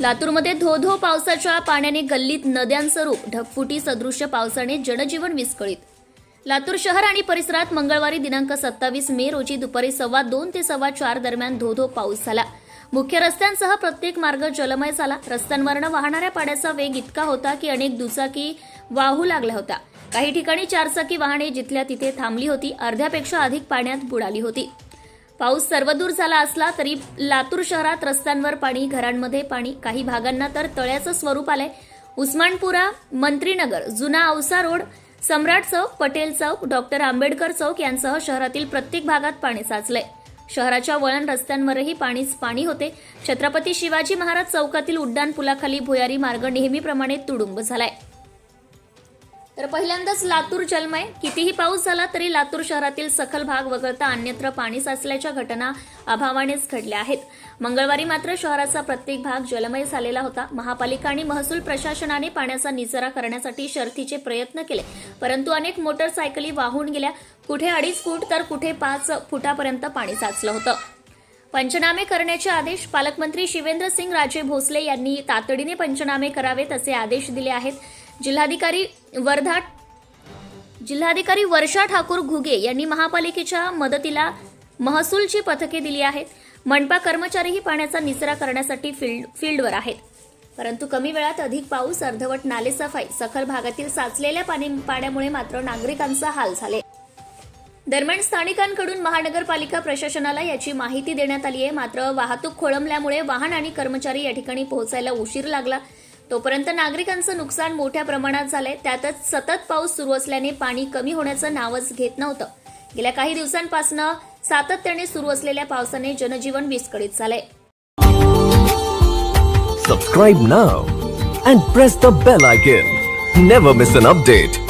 लातूरमध्ये धो धो पावसाच्या पाण्याने गल्लीत नद्यांचं रूप ढगफुटी सदृश्य पावसाने जनजीवन विस्कळीत. लातूर शहर आणि परिसरात मंगळवारी दिनांक सत्तावीस मे रोजी दुपारी सव्वा दोन ते सव्वा चार दरम्यान धो धो पाऊस झाला. मुख्य रस्त्यांसह प्रत्येक मार्ग जलमय झाला. रस्त्यांवरनं वाहणाऱ्या पाण्याचा वेग इतका होता की अनेक दुचाकी वाहू लागल्या होत्या. काही ठिकाणी चारचाकी वाहने जिथल्या तिथे थांबली होती अर्ध्यापेक्षा अधिक पाण्यात बुडाली होती. पाऊस सर्वदूर झाला असला तरी लातूर शहरात रस्त्यांवर पाणी घरांमध्ये पाणी काही भागांना तर तळ्याचं स्वरूप आलंय. उस्मानपुरा मंत्रीनगर जुना औसा रोड सम्राट चौक पटेल चौक डॉक्टर आंबेडकर चौक यांसह शहरातील प्रत्येक भागात पाणी साचलंय. शहराच्या वळण रस्त्यांवरही पाणीच पाणी होते. छत्रपती शिवाजी महाराज चौकातील उड्डाण पुलाखाली भुयारी मार्ग नेहमीप्रमाणे तुडुंब झालाय. तर पहिल्यांदाच लातूर जलमय कितीही पाऊस झाला तरी लातूर शहरातील सखल भाग वगळता अन्यत्र पाणी साचल्याच्या घटना अभावानेच घडल्या आहेत. मंगळवारी मात्र शहराचा प्रत्येक भाग जलमय झालेला होता. महापालिका आणि महसूल प्रशासनाने पाण्याचा निचरा करण्यासाठी शर्थीचे प्रयत्न केले. परंतु अनेक मोटरसायकली वाहून गेल्या. कुठे अडीच फूट तर कुठे पाच फुटापर्यंत पाणी साचलं होतं. पंचनामे करण्याचे आदेश पालकमंत्री शिवेंद्र सिंग राजे भोसले यांनी तातडीने पंचनामे करावेत असे आदेश दिले आहेत. जिल्हाधिकारी वर्धा जिल्हाधिकारी वर्षा ठाकूर घुगे यांनी महापालिकेच्या मदतीला महसूलची पथके दिली आहेत. मनपा कर्मचारीही पाण्याचा निचरा करण्यासाठी फील्ड फील्डवर आहेत. परंतु कमी वेळात अधिक पाऊस अर्धवट नालेसफाई सखल भागातील साचलेल्या पाणी पाण्यामुळे मात्र नागरिकांचा हाल झाले. दरम्यान स्थानिकांकडून महानगरपालिका प्रशासनाला याची माहिती देण्यात आली आहे. मात्र वाहतूक खोळंबल्यामुळे वाहन आणि कर्मचारी या ठिकाणी पोहोचायला उशीर लागला. तोपर्यंत नागरिकांचं नुकसान मोठ्या प्रमाणात झालंय. त्यातच सतत पाऊस सुरू असल्याने पाणी कमी होण्याचं नावच घेत नव्हतं. गेल्या काही दिवसांपासून सातत्याने सुरू असलेल्या पावसाने जनजीवन विस्कळीत झालंय. Subscribe now and press the bell icon never miss an update